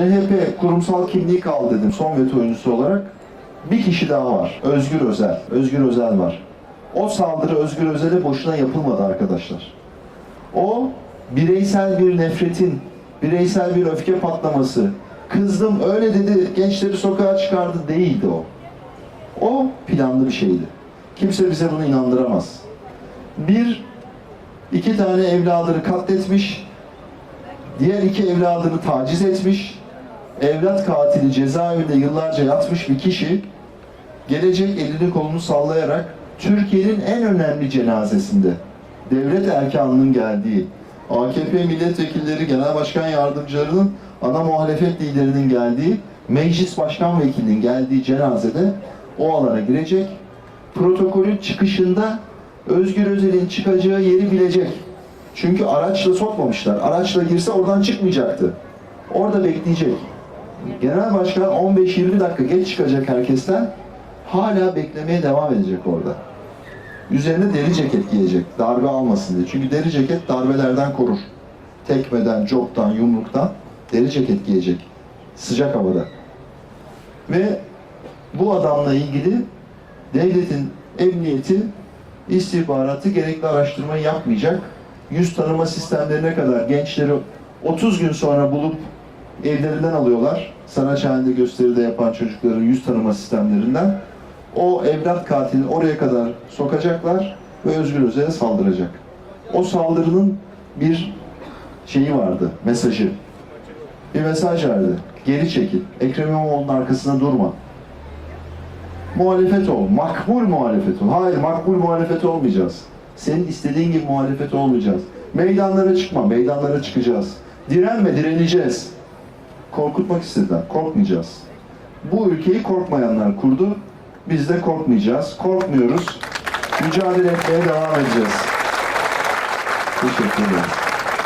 CHP kurumsal kimliği kaldı dedim son veto oyuncusu olarak. Bir kişi daha var. Özgür Özel. Özgür Özel var. O saldırı Özgür Özel'e boşuna yapılmadı arkadaşlar. O bireysel bir nefretin, bireysel bir öfke patlaması, kızdım öyle dedi gençleri sokağa çıkardı değildi o. O planlı bir şeydi. Kimse bize bunu inandıramaz. Bir, iki tane evladını katletmiş, diğer iki evladını taciz etmiş, evlat katili cezaevinde yıllarca yatmış bir kişi, gelecek elini kolunu sallayarak Türkiye'nin en önemli cenazesinde, devlet erkanının geldiği, AKP milletvekilleri, genel başkan yardımcılarının, ana muhalefet liderinin geldiği, meclis başkan vekilinin geldiği cenazede o alana girecek. Protokolün çıkışında Özgür Özel'in çıkacağı yeri bilecek. Çünkü araçla sokmamışlar. Araçla girse oradan çıkmayacaktı. Orada bekleyecek. Genel başkan 15-20 dakika geç çıkacak herkesten. Hala beklemeye devam edecek orada. Üzerine deri ceket giyecek. Darbe almasın diye. Çünkü deri ceket darbelerden korur. Tekmeden, coptan, yumruktan deri ceket giyecek. Sıcak havada. Ve bu adamla ilgili devletin emniyeti istihbaratı gerekli araştırmayı yapmayacak. Yüz tanıma sistemlerine kadar gençleri 30 gün sonra bulup evlerinden alıyorlar. Saraçhane'de gösteride yapan çocukların yüz tanıma sistemlerinden. O evlat katilini oraya kadar sokacaklar ve Özgür Özel'e saldıracak. O saldırının bir şeyi vardı, mesajı. Bir mesaj verdi. Geri çekil. Ekrem İmamoğlu'nun arkasında durma. Muhalefet ol. Makbul muhalefet ol. Hayır makbul muhalefet olmayacağız. Senin istediğin gibi muhalefet olmayacağız. Meydanlara çıkma. Meydanlara çıkacağız. Direnme, direneceğiz. Korkutmak istediler. Korkmayacağız. Bu ülkeyi korkmayanlar kurdu. Biz de korkmayacağız. Korkmuyoruz. Mücadele etmeye devam edeceğiz. Teşekkür ederim.